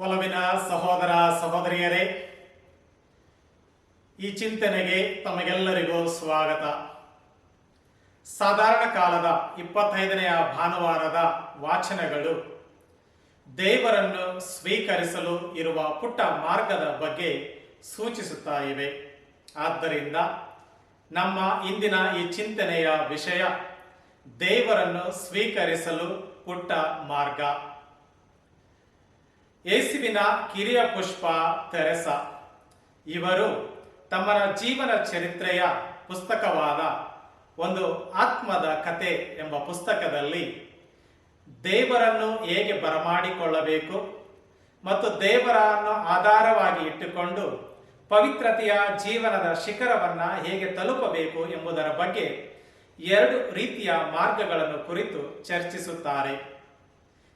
ಒಲವಿನ ಸಹೋದರ ಸಹೋದರಿಯರೇ, ಈ ಚಿಂತನೆಗೆ ತಮಗೆಲ್ಲರಿಗೂ ಸ್ವಾಗತ. ಸಾಧಾರಣ ಕಾಲದ ಇಪ್ಪತ್ತೈದನೆಯ ಭಾನುವಾರದ ವಾಚನಗಳು ದೇವರನ್ನು ಸ್ವೀಕರಿಸಲು ಇರುವ ಪುಟ್ಟ ಮಾರ್ಗದ ಬಗ್ಗೆ ಸೂಚಿಸುತ್ತಾ ಇವೆ. ಆದ್ದರಿಂದ ನಮ್ಮ ಇಂದಿನ ಈ ಚಿಂತನೆಯ ವಿಷಯ ದೇವರನ್ನು ಸ್ವೀಕರಿಸಲು ಪುಟ್ಟ ಮಾರ್ಗ. ಯೇಸುವಿನ ಕಿರಿಯ ಪುಷ್ಪ ತೆರೆಸ. ಇವರು ತಮ್ಮ ಜೀವನ ಚರಿತ್ರೆಯ ಪುಸ್ತಕವಾದ ಒಂದು ಆತ್ಮದ ಕತೆ ಎಂಬ ಪುಸ್ತಕದಲ್ಲಿ ದೇವರನ್ನು ಹೇಗೆ ಬರಮಾಡಿಕೊಳ್ಳಬೇಕು ಮತ್ತು ದೇವರನ್ನು ಆಧಾರವಾಗಿ ಇಟ್ಟುಕೊಂಡು ಪವಿತ್ರತೆಯ ಜೀವನದ ಶಿಖರವನ್ನು ಹೇಗೆ ತಲುಪಬೇಕು ಎಂಬುದರ ಬಗ್ಗೆ ಎರಡು ರೀತಿಯ ಮಾರ್ಗಗಳನ್ನು ಕುರಿತು ಚರ್ಚಿಸುತ್ತಾರೆ.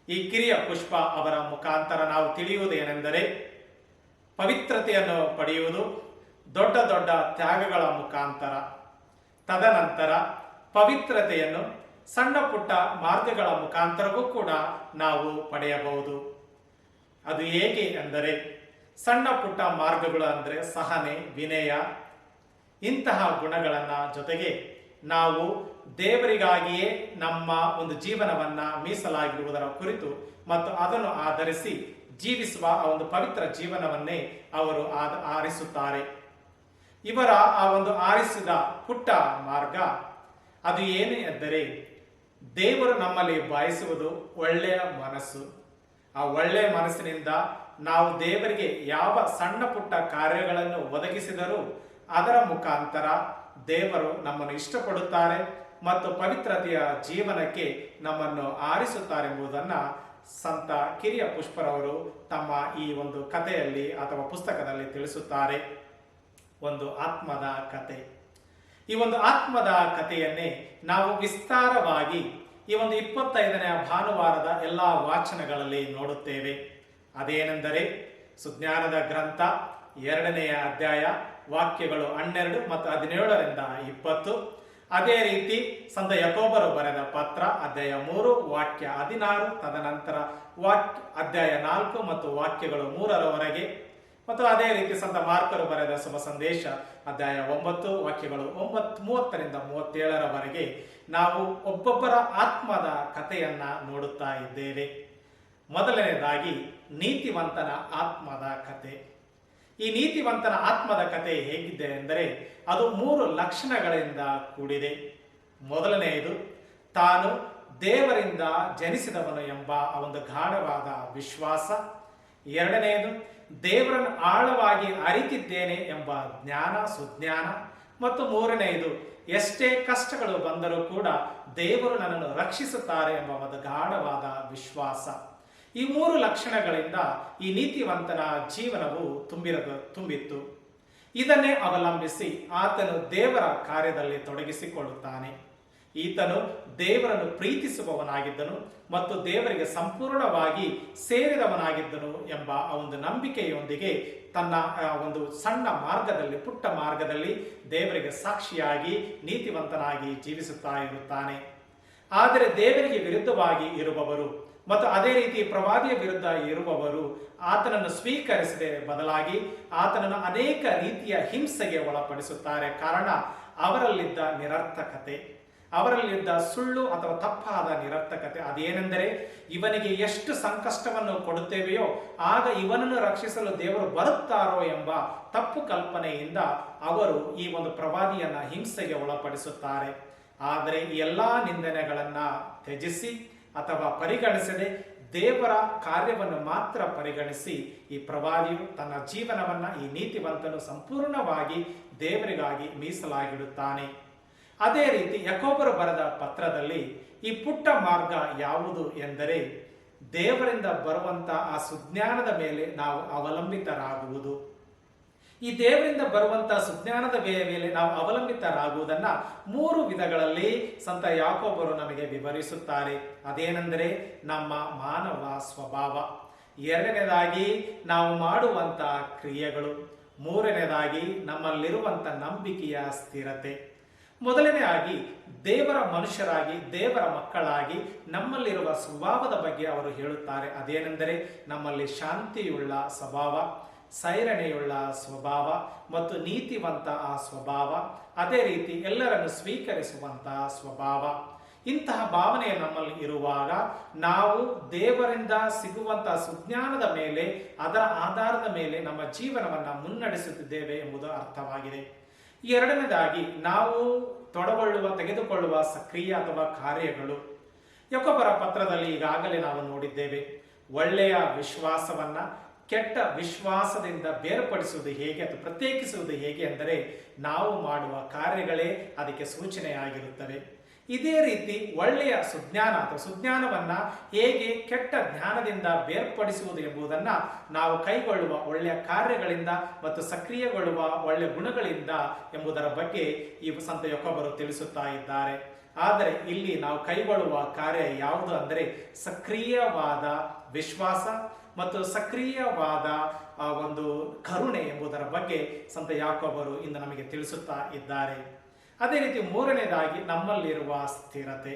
ಈ ಕಿರಿಯ ಪುಷ್ಪ ಅವರ ಮುಖಾಂತರ ನಾವು ತಿಳಿಯುವುದೇನೆಂದರೆ ಪವಿತ್ರತೆಯನ್ನು ಪಡೆಯುವುದು, ದೊಡ್ಡ ದೊಡ್ಡ ತ್ಯಾಗಗಳ ಮುಖಾಂತರ. ತದನಂತರ ಪವಿತ್ರತೆಯನ್ನು ಸಣ್ಣ ಪುಟ್ಟ ಮಾರ್ಗಗಳ ಮುಖಾಂತರವೂ ಕೂಡ ನಾವು ಪಡೆಯಬಹುದು. ಅದು ಹೇಗೆ ಎಂದರೆ ಸಣ್ಣ ಪುಟ್ಟ ಮಾರ್ಗಗಳು ಅಂದರೆ ಸಹನೆ, ವಿನಯ, ಇಂತಹ ಗುಣಗಳನ್ನು ಜೊತೆಗೆ ನಾವು ದೇವರಿಗಾಗಿಯೇ ನಮ್ಮ ಒಂದು ಜೀವನವನ್ನ ಮೀಸಲಾಗಿರುವುದರ ಕುರಿತು ಮತ್ತು ಅದನ್ನು ಆಧರಿಸಿ ಜೀವಿಸುವ ಆ ಒಂದು ಪವಿತ್ರ ಜೀವನವನ್ನೇ ಅವರು ಆರಿಸುತ್ತಾರೆ. ಇವರ ಆ ಒಂದು ಆರಿಸಿದ ಪುಟ್ಟ ಮಾರ್ಗ ಅದು ಏನು ಎಂದರೆ ದೇವರು ನಮ್ಮಲ್ಲಿ ಬಯಸುವುದು ಒಳ್ಳೆಯ ಮನಸ್ಸು. ಆ ಒಳ್ಳೆಯ ಮನಸ್ಸಿನಿಂದ ನಾವು ದೇವರಿಗೆ ಯಾವ ಸಣ್ಣ ಪುಟ್ಟ ಕಾರ್ಯಗಳನ್ನು ಒದಗಿಸಿದರೂ ಅದರ ಮುಖಾಂತರ ದೇವರು ನಮ್ಮನ್ನು ಇಷ್ಟಪಡುತ್ತಾರೆ. ಮತ್ತು ಪವಿತ್ರತೆಯ ಜೀವನಕ್ಕೆ ನಮ್ಮನ್ನು ಆರಿಸುತ್ತಾರೆಂಬುದನ್ನು ಸಂತ ಕಿರಿಯ ಪುಷ್ಪರವರು ತಮ್ಮ ಈ ಒಂದು ಕಥೆಯಲ್ಲಿ ಅಥವಾ ಪುಸ್ತಕದಲ್ಲಿ ತಿಳಿಸುತ್ತಾರೆ. ಒಂದು ಆತ್ಮದ ಕತೆ. ಈ ಒಂದು ಆತ್ಮದ ಕಥೆಯನ್ನೇ ನಾವು ವಿಸ್ತಾರವಾಗಿ ಈ ಒಂದು ಇಪ್ಪತ್ತೈದನೆಯ ಭಾನುವಾರದ ಎಲ್ಲ ವಾಚನಗಳಲ್ಲಿ ನೋಡುತ್ತೇವೆ. ಅದೇನೆಂದರೆ ಸುಜ್ಞಾನದ ಗ್ರಂಥ ಎರಡನೆಯ ಅಧ್ಯಾಯ ವಾಕ್ಯಗಳು ಹನ್ನೆರಡು ಮತ್ತು ಹದಿನೇಳರಿಂದ ಇಪ್ಪತ್ತು. ಅದೇ ರೀತಿ ಸಂತ ಯಕೋಬರು ಬರೆದ ಪತ್ರ ಅಧ್ಯಾಯ ಮೂರು, ವಾಕ್ಯ ಹದಿನಾರು, ತದನಂತರ ವಾಕ್ಯ ಅಧ್ಯಾಯ ನಾಲ್ಕು ಮತ್ತು ವಾಕ್ಯಗಳು ಮೂರರವರೆಗೆ. ಮತ್ತು ಅದೇ ರೀತಿ ಸಂತ ಮಾರ್ಕರು ಬರೆದ ಶುಭ ಸಂದೇಶ ಅಧ್ಯಾಯ ಒಂಬತ್ತು, ವಾಕ್ಯಗಳು ಒಂಬತ್ತು ಮೂವತ್ತರಿಂದ ಮೂವತ್ತೇಳರವರೆಗೆ ನಾವು ಒಬ್ಬೊಬ್ಬರ ಆತ್ಮದ ಕಥೆಯನ್ನ ನೋಡುತ್ತಾ ಇದ್ದೇವೆ. ಮೊದಲನೇದಾಗಿ ನೀತಿವಂತನ ಆತ್ಮದ ಕತೆ ಈ ನೀತಿವಂತನ ಆತ್ಮದ ಕತೆ ಹೇಗಿದೆ ಎಂದರೆ ಅದು ಮೂರು ಲಕ್ಷಣಗಳಿಂದ ಕೂಡಿದೆ. ಮೊದಲನೆಯದು, ತಾನು ದೇವರಿಂದ ಜನಿಸಿದವನು ಎಂಬ ಆ ಒಂದು ಗಾಢವಾದ ವಿಶ್ವಾಸ. ಎರಡನೆಯದು, ದೇವರನ್ನು ಆಳವಾಗಿ ಅರಿತಿದ್ದೇನೆ ಎಂಬ ಜ್ಞಾನ, ಸುಜ್ಞಾನ. ಮತ್ತು ಮೂರನೆಯದು, ಎಷ್ಟೇ ಕಷ್ಟಗಳು ಬಂದರೂ ಕೂಡ ದೇವರು ನನ್ನನ್ನು ರಕ್ಷಿಸುತ್ತಾರೆ ಎಂಬ ಒಂದು ಗಾಢವಾದ ವಿಶ್ವಾಸ. ಈ ಮೂರು ಲಕ್ಷಣಗಳಿಂದ ಈ ನೀತಿವಂತನ ಜೀವನವು ತುಂಬಿರದ ತುಂಬಿತ್ತು. ಇದನ್ನೇ ಅವಲಂಬಿಸಿ ಆತನು ದೇವರ ಕಾರ್ಯದಲ್ಲಿ ತೊಡಗಿಸಿಕೊಳ್ಳುತ್ತಾನೆ. ಈತನು ದೇವರನ್ನು ಪ್ರೀತಿಸುವವನಾಗಿದ್ದನು ಮತ್ತು ದೇವರಿಗೆ ಸಂಪೂರ್ಣವಾಗಿ ಸೇರಿದವನಾಗಿದ್ದನು ಎಂಬ ಒಂದು ನಂಬಿಕೆಯೊಂದಿಗೆ ತನ್ನ ಒಂದು ಸಣ್ಣ ಮಾರ್ಗದಲ್ಲಿ, ಪುಟ್ಟ ಮಾರ್ಗದಲ್ಲಿ ದೇವರಿಗೆ ಸಾಕ್ಷಿಯಾಗಿ ನೀತಿವಂತನಾಗಿ ಜೀವಿಸುತ್ತಾ ಇರುತ್ತಾನೆ. ಆದರೆ ದೇವರಿಗೆ ವಿರುದ್ಧವಾಗಿ ಇರುವವರು ಮತ್ತು ಅದೇ ರೀತಿ ಪ್ರವಾದಿಯ ವಿರುದ್ಧ ಇರುವವರು ಆತನನ್ನು ಸ್ವೀಕರಿಸದೆ ಬದಲಾಗಿ ಆತನನ್ನು ಅನೇಕ ರೀತಿಯ ಹಿಂಸೆಗೆ ಒಳಪಡಿಸುತ್ತಾರೆ. ಕಾರಣ, ಅವರಲ್ಲಿದ್ದ ನಿರರ್ಥಕತೆ, ಅವರಲ್ಲಿದ್ದ ಸುಳ್ಳು ಅಥವಾ ತಪ್ಪಾದ ನಿರರ್ಥಕತೆ. ಅದೇನೆಂದರೆ, ಇವನಿಗೆ ಎಷ್ಟು ಸಂಕಷ್ಟವನ್ನು ಕೊಡುತ್ತೇವೆಯೋ, ಆಗ ಇವನನ್ನು ರಕ್ಷಿಸಲು ದೇವರು ಬರುತ್ತಾರೋ ಎಂಬ ತಪ್ಪು ಕಲ್ಪನೆಯಿಂದ ಅವರು ಈ ಒಂದು ಪ್ರವಾದಿಯನ್ನ ಹಿಂಸೆಗೆ ಒಳಪಡಿಸುತ್ತಾರೆ. ಆದರೆ ಎಲ್ಲ ನಿಂದನೆಗಳನ್ನ ತ್ಯಜಿಸಿ ಅಥವಾ ಪರಿಗಣಿಸದೆ ದೇವರ ಕಾರ್ಯವನ್ನು ಮಾತ್ರ ಪರಿಗಣಿಸಿ ಈ ಪ್ರವಾದಿಯು ತನ್ನ ಜೀವನವನ್ನ ಈ ನೀತಿವಂತನು ಸಂಪೂರ್ಣವಾಗಿ ದೇವರಿಗಾಗಿ ಮೀಸಲಾಗಿಡುತ್ತಾನೆ. ಅದೇ ರೀತಿ ಯಕೋಬರು ಬರೆದ ಪತ್ರದಲ್ಲಿ ಈ ಪುಟ್ಟ ಮಾರ್ಗ ಯಾವುದು ಎಂದರೆ ದೇವರಿಂದ ಬರುವಂತ ಆ ಸುಜ್ಞಾನದ ಮೇಲೆ ನಾವು ಅವಲಂಬಿತರಾಗುವುದು. ಈ ದೇವರಿಂದ ಬರುವಂತಹ ಸುಜ್ಞಾನದ ಮೇಲೆ ನಾವು ಅವಲಂಬಿತರಾಗುವುದನ್ನ ಮೂರು ವಿಧಗಳಲ್ಲಿ ಸಂತ ಯಾಕೋಬರು ನಮಗೆ ವಿವರಿಸುತ್ತಾರೆ. ಅದೇನೆಂದರೆ ನಮ್ಮ ಮಾನವ ಸ್ವಭಾವ. ಎರಡನೇದಾಗಿ ನಾವು ಮಾಡುವಂತಹ ಕ್ರಿಯೆಗಳು. ಮೂರನೇದಾಗಿ ನಮ್ಮಲ್ಲಿರುವಂತ ನಂಬಿಕೆಯ ಸ್ಥಿರತೆ. ಮೊದಲನೇ ಆಗಿ ದೇವರ ಮನುಷ್ಯರಾಗಿ, ದೇವರ ಮಕ್ಕಳಾಗಿ ನಮ್ಮಲ್ಲಿರುವ ಸ್ವಭಾವದ ಬಗ್ಗೆ ಅವರು ಹೇಳುತ್ತಾರೆ. ಅದೇನೆಂದರೆ ನಮ್ಮಲ್ಲಿ ಶಾಂತಿಯುಳ್ಳ ಸ್ವಭಾವ. ಸೈರಣೆಯುಳ್ಳ ಸ್ವಭಾವ ಮತ್ತು ನೀತಿವಂತ ಆ ಸ್ವಭಾವ. ಅದೇ ರೀತಿ ಎಲ್ಲರನ್ನು ಸ್ವೀಕರಿಸುವಂತಹ ಸ್ವಭಾವ. ಇಂತಹ ಭಾವನೆ ನಮ್ಮಲ್ಲಿ ಇರುವಾಗ ನಾವು ದೇವರಿಂದ ಸಿಗುವಂತಹ ಸುಜ್ಞಾನದ ಮೇಲೆ, ಅದರ ಆಧಾರದ ಮೇಲೆ ನಮ್ಮ ಜೀವನವನ್ನು ಮುನ್ನಡೆಸುತ್ತಿದ್ದೇವೆ ಎಂಬುದು ಅರ್ಥವಾಗಿದೆ. ಎರಡನೇದಾಗಿ, ನಾವು ತೊಡಗೊಳ್ಳುವ, ತೆಗೆದುಕೊಳ್ಳುವ ಸಕ್ರಿಯ ಅಥವಾ ಕಾರ್ಯಗಳು. ಯಾಕೊಬ್ಬರ ಪತ್ರದಲ್ಲಿ ಈಗಾಗಲೇ ನಾವು ನೋಡಿದ್ದೇವೆ, ಒಳ್ಳೆಯ ವಿಶ್ವಾಸವನ್ನ ಕೆಟ್ಟ ವಿಶ್ವಾಸದಿಂದ ಬೇರ್ಪಡಿಸುವುದು ಹೇಗೆ ಅಥವಾ ಪ್ರತ್ಯೇಕಿಸುವುದು ಹೇಗೆ ಅಂದರೆ ನಾವು ಮಾಡುವ ಕಾರ್ಯಗಳೇ ಅದಕ್ಕೆ ಸೂಚನೆಯಾಗಿರುತ್ತವೆ. ಇದೇ ರೀತಿ ಒಳ್ಳೆಯ ಸುಜ್ಞಾನ ಅಥವಾ ಸುಜ್ಞಾನವನ್ನ ಹೇಗೆ ಕೆಟ್ಟ ಜ್ಞಾನದಿಂದ ಬೇರ್ಪಡಿಸುವುದು ಎಂಬುದನ್ನ ನಾವು ಕೈಗೊಳ್ಳುವ ಒಳ್ಳೆಯ ಕಾರ್ಯಗಳಿಂದ ಮತ್ತು ಸಕ್ರಿಯಗೊಳ್ಳುವ ಒಳ್ಳೆಯ ಗುಣಗಳಿಂದ ಎಂಬುದರ ಬಗ್ಗೆ ಈ ಸಂತ ಯೊಕೊಬ್ಬರು ತಿಳಿಸುತ್ತಾ ಇದ್ದಾರೆ. ಆದರೆ ಇಲ್ಲಿ ನಾವು ಕೈಗೊಳ್ಳುವ ಕಾರ್ಯ ಯಾವುದು ಅಂದರೆ ಸಕ್ರಿಯವಾದ ವಿಶ್ವಾಸ ಮತ್ತು ಸಕ್ರಿಯವಾದ ಒಂದು ಕರುಣೆ ಎಂಬುದರ ಬಗ್ಗೆ ಸಂತ ಯಾಕೊಬ್ಬರು ಇಂದು ನಮಗೆ ತಿಳಿಸುತ್ತಾ ಇದ್ದಾರೆ. ಅದೇ ರೀತಿ ಮೂರನೇದಾಗಿ ನಮ್ಮಲ್ಲಿರುವ ಸ್ಥಿರತೆ.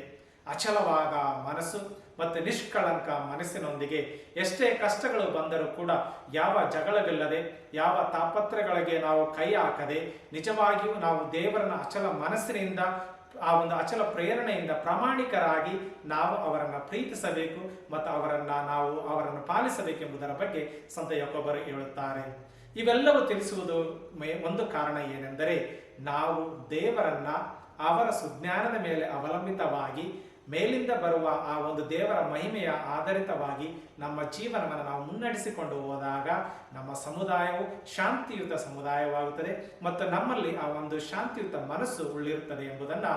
ಅಚಲವಾದ ಮನಸ್ಸು ಮತ್ತು ನಿಷ್ಕಳಂಕ ಮನಸ್ಸಿನೊಂದಿಗೆ ಎಷ್ಟೇ ಕಷ್ಟಗಳು ಬಂದರೂ ಕೂಡ ಯಾವ ಜಗಳವಿಲ್ಲದೆ, ಯಾವ ತಾಪತ್ರಗಳಿಗೆ ನಾವು ಕೈ ಹಾಕದೆ, ನಿಜವಾಗಿಯೂ ನಾವು ದೇವರನ್ನ ಅಚಲ ಮನಸ್ಸಿನಿಂದ ಆ ಒಂದು ಅಚಲ ಪ್ರೇರಣೆಯಿಂದ ಪ್ರಾಮಾಣಿಕರಾಗಿ ನಾವು ಅವರನ್ನು ಪ್ರೀತಿಸಬೇಕು ಮತ್ತು ಅವರನ್ನು ನಾವು ಅವರನ್ನು ಪಾಲಿಸಬೇಕೆಂಬುದರ ಬಗ್ಗೆ ಸಂತ ಯಾಕೊಬ್ಬರು ಹೇಳುತ್ತಾರೆ. ಇವೆಲ್ಲವೂ ತಿಳಿಸುವುದು ಒಂದು ಕಾರಣ ಏನೆಂದರೆ ನಾವು ದೇವರನ್ನ ಅವರ ಸುಜ್ಞಾನದ ಮೇಲೆ ಅವಲಂಬಿತವಾಗಿ ಮೇಲಿಂದ ಬರುವ ಆ ಒಂದು ದೇವರ ಮಹಿಮೆಯ ಆಧಾರಿತವಾಗಿ ನಮ್ಮ ಜೀವನವನ್ನು ನಾವು ಮುನ್ನಡೆಸಿಕೊಂಡು ಹೋದಾಗ ನಮ್ಮ ಸಮುದಾಯವು ಶಾಂತಿಯುತ ಸಮುದಾಯವಾಗುತ್ತದೆ ಮತ್ತು ನಮ್ಮಲ್ಲಿ ಆ ಒಂದು ಶಾಂತಿಯುತ ಮನಸ್ಸು ಉಳ್ಳಿರುತ್ತದೆ ಎಂಬುದನ್ನು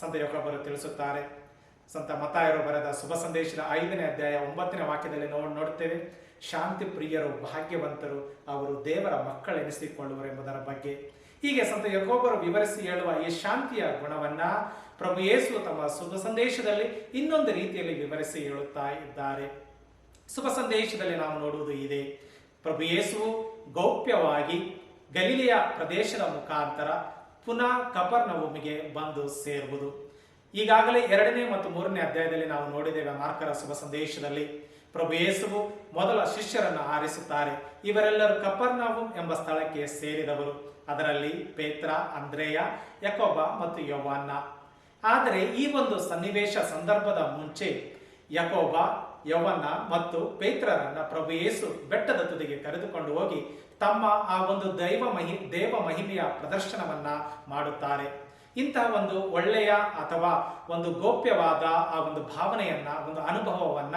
ಸಂತ ಯೋಗಬ್ಬರು ತಿಳಿಸುತ್ತಾರೆ. ಸಂತ ಮತಾಯರು ಬರೆದ ಶುಭ ಸಂದೇಶದ ಐದನೇ ಅಧ್ಯಾಯ ಒಂಬತ್ತನೇ ವಾಕ್ಯದಲ್ಲಿ ನೋಡ್ ನೋಡುತ್ತೇವೆ. ಶಾಂತಿ ಪ್ರಿಯರು ಭಾಗ್ಯವಂತರು ಅವರು ದೇವರ ಮಕ್ಕಳೆನಿಸಿಕೊಳ್ಳುವರು ಎಂಬುದರ ಬಗ್ಗೆ. ಹೀಗೆ ಸಂತ ಯಾಕೋಬರು ವಿವರಿಸಿ ಹೇಳುವ ಈ ಶಾಂತಿಯ ಗುಣವನ್ನ ಪ್ರಭು ಯೇಸು ತಮ್ಮ ಶುಭ ಸಂದೇಶದಲ್ಲಿ ಇನ್ನೊಂದು ರೀತಿಯಲ್ಲಿ ವಿವರಿಸಿ ಹೇಳುತ್ತಾ ಇದ್ದಾರೆ. ಶುಭ ಸಂದೇಶದಲ್ಲಿ ನಾವು ನೋಡುವುದು ಇದೆ. ಪ್ರಭು ಯೇಸುವು ಗೌಪ್ಯವಾಗಿ ಗಲೀಲಿಯ ಪ್ರದೇಶದ ಮುಖಾಂತರ ಪುನಃ ಕಪರ್ನಭೂಮಿಗೆ ಬಂದು ಸೇರುವುದು. ಈಗಾಗಲೇ ಎರಡನೇ ಮತ್ತು ಮೂರನೇ ಅಧ್ಯಾಯದಲ್ಲಿ ನಾವು ನೋಡಿದ್ದೇವೆ ಮಾರ್ಕರ ಶುಭ ಸಂದೇಶದಲ್ಲಿ ಪ್ರಭು ಯೇಸುವು ಮೊದಲ ಶಿಷ್ಯರನ್ನು ಆರಿಸುತ್ತಾರೆ. ಇವರೆಲ್ಲರೂ ಕಪರ್ನವು ಎಂಬ ಸ್ಥಳಕ್ಕೆ ಸೇರಿದವರು. ಅದರಲ್ಲಿ ಪೇತ್ರ, ಅಂದ್ರೇಯ, ಯಕೋಬ ಮತ್ತು ಯೌವನ್ನ. ಆದರೆ ಈ ಒಂದು ಸನ್ನಿವೇಶ ಸಂದರ್ಭದ ಮುಂಚೆ ಯಕೋಬ ಯವನ್ನ ಮತ್ತು ಪೇತ್ರರನ್ನ ಪ್ರಭು ಯೇಸು ಬೆಟ್ಟದ ತುದಿಗೆ ಕರೆದುಕೊಂಡು ಹೋಗಿ ತಮ್ಮ ಆ ಒಂದು ದೈವ ಮಹಿ, ದೇವ ಮಹಿಮೆಯ ಪ್ರದರ್ಶನವನ್ನ ಮಾಡುತ್ತಾರೆ. ಇಂತಹ ಒಂದು ಒಳ್ಳೆಯ ಅಥವಾ ಒಂದು ಗೋಪ್ಯವಾದ ಆ ಒಂದು ಭಾವನೆಯನ್ನ, ಒಂದು ಅನುಭವವನ್ನ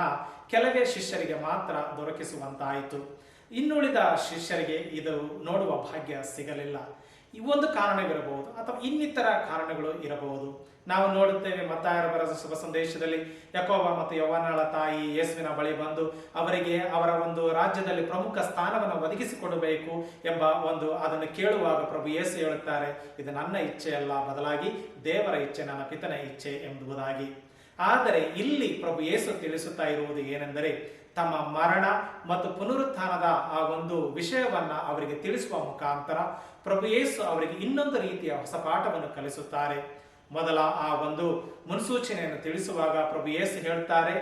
ಕೆಲವೇ ಶಿಷ್ಯರಿಗೆ ಮಾತ್ರ ದೊರಕಿಸುವಂತಾಯಿತು. ಇನ್ನುಳಿದ ಶಿಷ್ಯರಿಗೆ ಇದು ನೋಡುವ ಭಾಗ್ಯ ಸಿಗಲಿಲ್ಲ. ಒಂದು ಕಾರಣವಿರಬಹುದು ಅಥವಾ ಇನ್ನಿತರ ಕಾರಣಗಳು ಇರಬಹುದು. ನಾವು ನೋಡುತ್ತೇವೆ ಮತ್ತಾಯರ ಬರದ ಶುಭ ಸಂದೇಶದಲ್ಲಿ ಯಕೋಬ ಮತ್ತು ಯವನಾಳ ತಾಯಿ ಯೇಸುವಿನ ಬಳಿ ಬಂದು ಅವರಿಗೆ ಅವರ ಒಂದು ರಾಜ್ಯದಲ್ಲಿ ಪ್ರಮುಖ ಸ್ಥಾನವನ್ನು ಒದಗಿಸಿಕೊಡಬೇಕು ಎಂಬ ಒಂದು ಅದನ್ನು ಕೇಳುವಾಗ ಪ್ರಭು ಯೇಸು ಹೇಳುತ್ತಾರೆ, ಇದು ನನ್ನ ಇಚ್ಛೆಯಲ್ಲ, ಬದಲಾಗಿ ದೇವರ ಇಚ್ಛೆ, ನನ್ನ ಪಿತನ ಇಚ್ಛೆ ಎಂಬುದಾಗಿ. ಆದರೆ ಇಲ್ಲಿ ಪ್ರಭು ಯೇಸು ತಿಳಿಸುತ್ತಾ ಇರುವುದು ಏನೆಂದರೆ, ತಮ್ಮ ಮರಣ ಮತ್ತು ಪುನರುತ್ಥಾನದ ಆ ಒಂದು ವಿಷಯವನ್ನ ಅವರಿಗೆ ತಿಳಿಸುವ ಮುಖಾಂತರ ಪ್ರಭು ಯೇಸು ಅವರಿಗೆ ಇನ್ನೊಂದು ರೀತಿಯ ಹೊಸ ಪಾಠವನ್ನು ಕಲಿಸುತ್ತಾರೆ. ಮೊದಲ ಆ ಒಂದು ಮುನ್ಸೂಚನೆಯನ್ನು ತಿಳಿಸುವಾಗ ಪ್ರಭು ಯೇಸು ಹೇಳ್ತಾರೆ,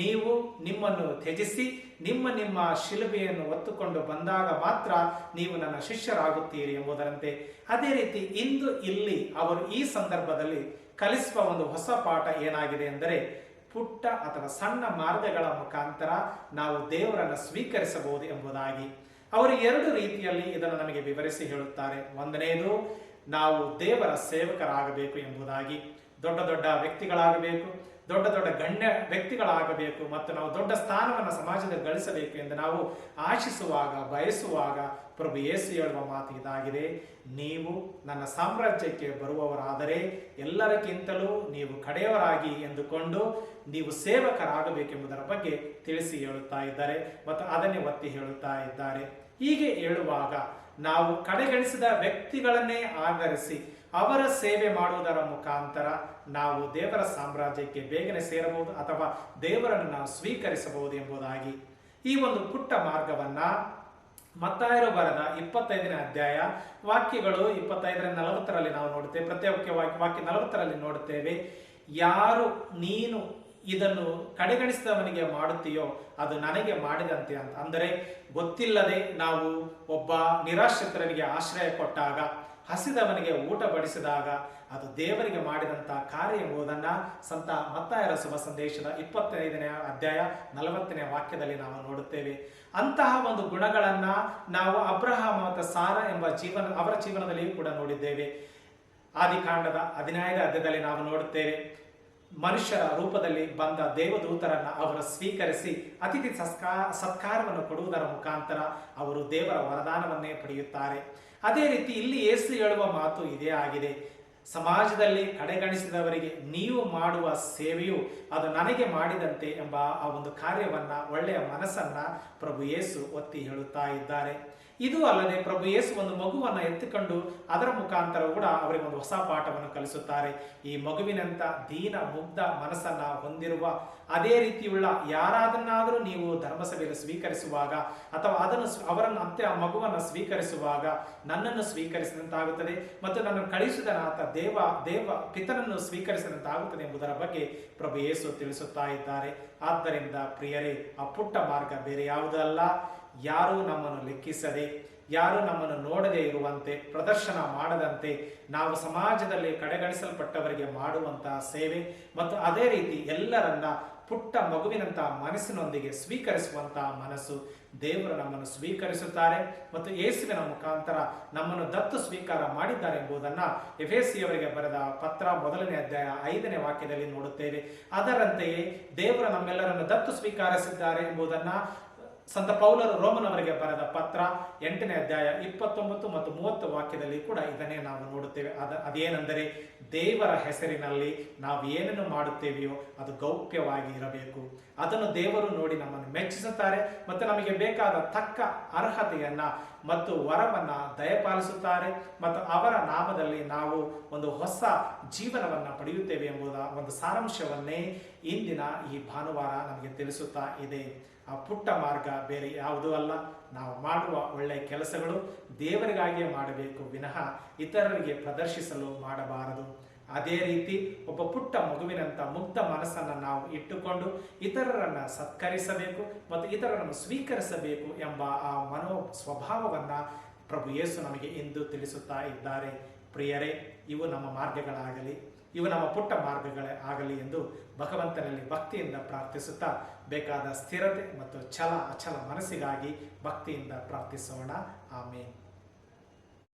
ನೀವು ನಿಮ್ಮನ್ನು ತ್ಯಜಿಸಿ, ನಿಮ್ಮ ನಿಮ್ಮ ಶಿಲುಬೆಯನ್ನು ಒತ್ತುಕೊಂಡು ಬಂದಾಗ ಮಾತ್ರ ನೀವು ನನ್ನ ಶಿಷ್ಯರಾಗುತ್ತೀರಿ ಎಂಬುದರಂತೆ. ಅದೇ ರೀತಿ ಇಂದು ಇಲ್ಲಿ ಅವರು ಈ ಸಂದರ್ಭದಲ್ಲಿ ಕಲಿಸುವ ಒಂದು ಹೊಸ ಪಾಠ ಏನಾಗಿದೆ ಎಂದರೆ ಪುಟ್ಟ ಅಥವಾ ಸಣ್ಣ ಮಾರ್ಗಗಳ ಮುಖಾಂತರ ನಾವು ದೇವರನ್ನು ಸ್ವೀಕರಿಸಬಹುದು ಎಂಬುದಾಗಿ. ಅವರು ಎರಡು ರೀತಿಯಲ್ಲಿ ಇದನ್ನು ನಮಗೆ ವಿವರಿಸಿ ಹೇಳುತ್ತಾರೆ. ಒಂದನೆಯದು, ನಾವು ದೇವರ ಸೇವಕರಾಗಬೇಕು ಎಂಬುದಾಗಿ. ದೊಡ್ಡ ದೊಡ್ಡ ವ್ಯಕ್ತಿಗಳಾಗಬೇಕು, ದೊಡ್ಡ ದೊಡ್ಡ ಗಣ್ಯ ವ್ಯಕ್ತಿಗಳಾಗಬೇಕು ಮತ್ತು ನಾವು ದೊಡ್ಡ ಸ್ಥಾನವನ್ನು ಸಮಾಜದಲ್ಲಿ ಗಳಿಸಬೇಕು ಎಂದು ನಾವು ಆಶಿಸುವಾಗ, ಬಯಸುವಾಗ ಪ್ರಭು ಯೇಸು ಹೇಳುವ ಮಾತು ಇದಾಗಿದೆ. ನೀವು ನನ್ನ ಸಾಮ್ರಾಜ್ಯಕ್ಕೆ ಬರುವವರಾದರೆ ಎಲ್ಲರಿಗಿಂತಲೂ ನೀವು ಕಡೆಯವರಾಗಿ ಎಂದುಕೊಂಡು ನೀವು ಸೇವಕರಾಗಬೇಕೆಂಬುದರ ಬಗ್ಗೆ ತಿಳಿಸಿ ಹೇಳುತ್ತಾ ಇದ್ದಾರೆ ಮತ್ತು ಅದನ್ನೇ ಒತ್ತಿ ಹೇಳುತ್ತಾ ಇದ್ದಾರೆ. ಹೀಗೆ ಹೇಳುವಾಗ ನಾವು ಕಡೆಗಣಿಸಿದ ವ್ಯಕ್ತಿಗಳನ್ನೇ ಆಧರಿಸಿ ಅವರ ಸೇವೆ ಮಾಡುವುದರ ಮುಖಾಂತರ ನಾವು ದೇವರ ಸಾಮ್ರಾಜ್ಯಕ್ಕೆ ಬೇಗನೆ ಸೇರಬಹುದು ಅಥವಾ ದೇವರನ್ನು ನಾವು ಸ್ವೀಕರಿಸಬಹುದು ಎಂಬುದಾಗಿ. ಈ ಒಂದು ಪುಟ್ಟ ಮಾರ್ಗವನ್ನ ಮತ್ತಾಯರು ಬರದ ಇಪ್ಪತ್ತೈದನೇ ಅಧ್ಯಾಯ ವಾಕ್ಯಗಳು ಇಪ್ಪತ್ತೈದರ ನಲವತ್ತರಲ್ಲಿ ನಾವು ನೋಡುತ್ತೇವೆ. ಪ್ರತ್ಯೇಕ ವಾಕ್ಯ ವಾಕ್ಯ ನಲವತ್ತರಲ್ಲಿ ನೋಡುತ್ತೇವೆ. ಯಾರು ನೀನು ಇದನ್ನು ಕಡೆಗಣಿಸಿದವನಿಗೆ ಮಾಡುತ್ತೀಯೋ, ಅದು ನನಗೆ ಮಾಡಿದಂತೆ ಅಂತ. ಅಂದರೆ, ಗೊತ್ತಿಲ್ಲದೆ ನಾವು ಒಬ್ಬ ನಿರಾಶ್ರಿತರನಿಗೆ ಆಶ್ರಯ ಕೊಟ್ಟಾಗ, ಹಸಿದವನಿಗೆ ಊಟ ಬಡಿಸಿದಾಗ, ಅದು ದೇವರಿಗೆ ಮಾಡಿದಂಥ ಕಾರ್ಯ ಎಂಬುದನ್ನು ಸಂತ ಮತ್ತಾಯರ ಶುಭ ಸಂದೇಶದ ಇಪ್ಪತ್ತೈದನೇ ಅಧ್ಯಾಯ ನಲವತ್ತನೇ ವಾಕ್ಯದಲ್ಲಿ ನಾವು ನೋಡುತ್ತೇವೆ. ಅಂತಹ ಒಂದು ಗುಣಗಳನ್ನ ನಾವು ಅಬ್ರಹಾಮ ಮತ್ತು ಸಾರ ಎಂಬ ಜೀವನ, ಅವರ ಜೀವನದಲ್ಲಿಯೂ ಕೂಡ ನೋಡಿದ್ದೇವೆ. ಆದಿಕಾಂಡದ ಹದಿನೈದು ಅಧ್ಯಾಯದಲ್ಲಿ ನಾವು ನೋಡುತ್ತೇವೆ. ಮನುಷ್ಯರ ರೂಪದಲ್ಲಿ ಬಂದ ದೇವದೂತರನ್ನ ಅವರು ಸ್ವೀಕರಿಸಿ ಅತಿಥಿ ಸತ್ಕಾ ಸತ್ಕಾರವನ್ನು ಕೊಡುವುದರ ಮುಖಾಂತರ ಅವರು ದೇವರ ವರದಾನವನ್ನೇ ಪಡೆಯುತ್ತಾರೆ. ಅದೇ ರೀತಿ ಇಲ್ಲಿ ಏಸು ಹೇಳುವ ಮಾತು ಇದೇ ಆಗಿದೆ. ಸಮಾಜದಲ್ಲಿ ಕಡೆಗಣಿಸಿದವರಿಗೆ ನೀವು ಮಾಡುವ ಸೇವೆಯು ಅದು ನನಗೆ ಮಾಡಿದಂತೆ ಎಂಬ ಆ ಒಂದು ಕಾರ್ಯವನ್ನ ಒಳ್ಳೆಯ ಮನಸ್ಸನ್ನ ಪ್ರಭು ಯೇಸು ಒತ್ತಿ ಹೇಳುತ್ತಾ ಇದ್ದಾರೆ. ಇದು ಅಲ್ಲದೆ ಪ್ರಭು ಯೇಸು ಒಂದು ಮಗುವನ್ನ ಎತ್ತಿಕೊಂಡು ಅದರ ಮುಖಾಂತರ ಕೂಡ ಅವರಿಗೆ ಒಂದು ಹೊಸ ಪಾಠವನ್ನು ಕಲಿಸುತ್ತಾರೆ. ಈ ಮಗುವಿನಂತ ದೀನ, ಮುಗ್ಧ ಮನಸ್ಸನ್ನ ಹೊಂದಿರುವ ಅದೇ ರೀತಿಯುಳ್ಳ ಯಾರಾದನ್ನಾದರೂ ನೀವು ಧರ್ಮಸಭೆಯಲ್ಲಿ ಸ್ವೀಕರಿಸುವಾಗ ಅಥವಾ ಅದನ್ನು ಅವರನ್ನು ಅತ್ತೆ ಆ ಮಗುವನ್ನು ಸ್ವೀಕರಿಸುವಾಗ ನನ್ನನ್ನು ಸ್ವೀಕರಿಸಿದಂತಾಗುತ್ತದೆ ಮತ್ತು ನನ್ನನ್ನು ಕಳಿಸಿದನಾತ ದೇವ ದೇವ ಪಿತನನ್ನು ಸ್ವೀಕರಿಸಿದಂತಾಗುತ್ತದೆ ಎಂಬುದರ ಬಗ್ಗೆ ಪ್ರಭು ಯೇಸು ತಿಳಿಸುತ್ತಾ ಇದ್ದಾರೆ. ಆದ್ದರಿಂದ ಪ್ರಿಯರೇ, ಆ ಪುಟ್ಟ ಮಾರ್ಗ ಬೇರೆ ಯಾವುದಲ್ಲ ಯಾರೂ ನಮ್ಮನ್ನು ಲೆಕ್ಕಿಸದೆ, ಯಾರು ನಮ್ಮನ್ನು ನೋಡದೇ ಇರುವಂತೆ, ಪ್ರದರ್ಶನ ಮಾಡದಂತೆ ನಾವು ಸಮಾಜದಲ್ಲಿ ಕಡೆಗಣಿಸಲ್ಪಟ್ಟವರಿಗೆ ಮಾಡುವಂತಹ ಸೇವೆ ಮತ್ತು ಅದೇ ರೀತಿ ಎಲ್ಲರನ್ನ ಪುಟ್ಟ ಮಗುವಿನಂತಹ ಮನಸ್ಸಿನೊಂದಿಗೆ ಸ್ವೀಕರಿಸುವಂತಹ ಮನಸ್ಸು ದೇವರು ನಮ್ಮನ್ನು ಸ್ವೀಕರಿಸುತ್ತಾರೆ ಮತ್ತು ಯೇಸುವಿನ ಮುಖಾಂತರ ನಮ್ಮನ್ನು ದತ್ತು ಸ್ವೀಕಾರ ಮಾಡಿದ್ದಾರೆ ಎಂಬುದನ್ನ ಎಫೆಸಿಯವರಿಗೆ ಬರೆದ ಪತ್ರ ಮೊದಲನೇ ಅಧ್ಯಾಯ ಐದನೇ ವಾಕ್ಯದಲ್ಲಿ ನೋಡುತ್ತೇವೆ. ಅದರಂತೆಯೇ ದೇವರು ನಮ್ಮೆಲ್ಲರನ್ನು ದತ್ತು ಸ್ವೀಕರಿಸಿದ್ದಾರೆ ಎಂಬುದನ್ನ ಸಂತ ಪೌಲರು ರೋಮನ್ ಅವರಿಗೆ ಬರೆದ ಪತ್ರ ಎಂಟನೇ ಅಧ್ಯಾಯ ಇಪ್ಪತ್ತೊಂಬತ್ತು ಮತ್ತು ಮೂವತ್ತು ವಾಕ್ಯದಲ್ಲಿ ಕೂಡ ಇದನ್ನೇ ನಾವು ನೋಡುತ್ತೇವೆ. ಅದ ಅದೇನೆಂದರೆ ದೇವರ ಹೆಸರಿನಲ್ಲಿ ನಾವು ಏನನ್ನು ಮಾಡುತ್ತೇವೆಯೋ ಅದು ಗೌಪ್ಯವಾಗಿ ಇರಬೇಕು. ಅದನ್ನು ದೇವರು ನೋಡಿ ನಮ್ಮನ್ನು ಮೆಚ್ಚಿಸುತ್ತಾರೆ ಮತ್ತು ನಮಗೆ ಬೇಕಾದ ತಕ್ಕ ಅರ್ಹತೆಯನ್ನ ಮತ್ತು ವರವನ್ನ ದಯಪಾಲಿಸುತ್ತಾರೆ ಮತ್ತು ಅವರ ನಾಮದಲ್ಲಿ ನಾವು ಒಂದು ಹೊಸ ಜೀವನವನ್ನ ಪಡೆಯುತ್ತೇವೆ ಎಂಬುದ ಒಂದು ಸಾರಾಂಶವನ್ನೇ ಇಂದಿನ ಈ ಭಾನುವಾರ ನಮಗೆ ತಿಳಿಸುತ್ತಾ ಇದೆ, ಆ ಪುಟ್ಟ ಮಾರ್ಗ ಬೇರೆ ಯಾವುದೂ ಅಲ್ಲ. ನಾವು ಮಾಡುವ ಒಳ್ಳೆಯ ಕೆಲಸಗಳು ದೇವರಿಗಾಗಿಯೇ ಮಾಡಬೇಕು, ವಿನಃ ಇತರರಿಗೆ ಪ್ರದರ್ಶಿಸಲು ಮಾಡಬಾರದು. ಅದೇ ರೀತಿ ಒಬ್ಬ ಪುಟ್ಟ ಮಗುವಿನಂತ ಮುಕ್ತ ಮನಸ್ಸನ್ನು ನಾವು ಇಟ್ಟುಕೊಂಡು ಇತರರನ್ನು ಸತ್ಕರಿಸಬೇಕು ಮತ್ತು ಇತರರನ್ನು ಸ್ವೀಕರಿಸಬೇಕು ಎಂಬ ಆ ಮನೋ ಸ್ವಭಾವವನ್ನು ಪ್ರಭು ಯೇಸು ನಮಗೆ ಇಂದು ತಿಳಿಸುತ್ತಾ ಇದ್ದಾರೆ. ಪ್ರಿಯರೇ, ಇವು ನಮ್ಮ ಮಾರ್ಗಗಳಾಗಲಿ. ಇವು ನಮ್ಮ ಪುಟ್ಟ ಮಾರ್ಗಗಳೇ ಆಗಲಿ ಎಂದು ಭಗವಂತನಲ್ಲಿ ಭಕ್ತಿಯಿಂದ ಪ್ರಾರ್ಥಿಸುತ್ತಾ ಬೇಕಾದ ಸ್ಥಿರತೆ ಮತ್ತು ಛಲ, ಅಚಲ ಮನಸ್ಸಿಗಾಗಿ ಭಕ್ತಿಯಿಂದ ಪ್ರಾರ್ಥಿಸೋಣ. ಆಮೇಲೆ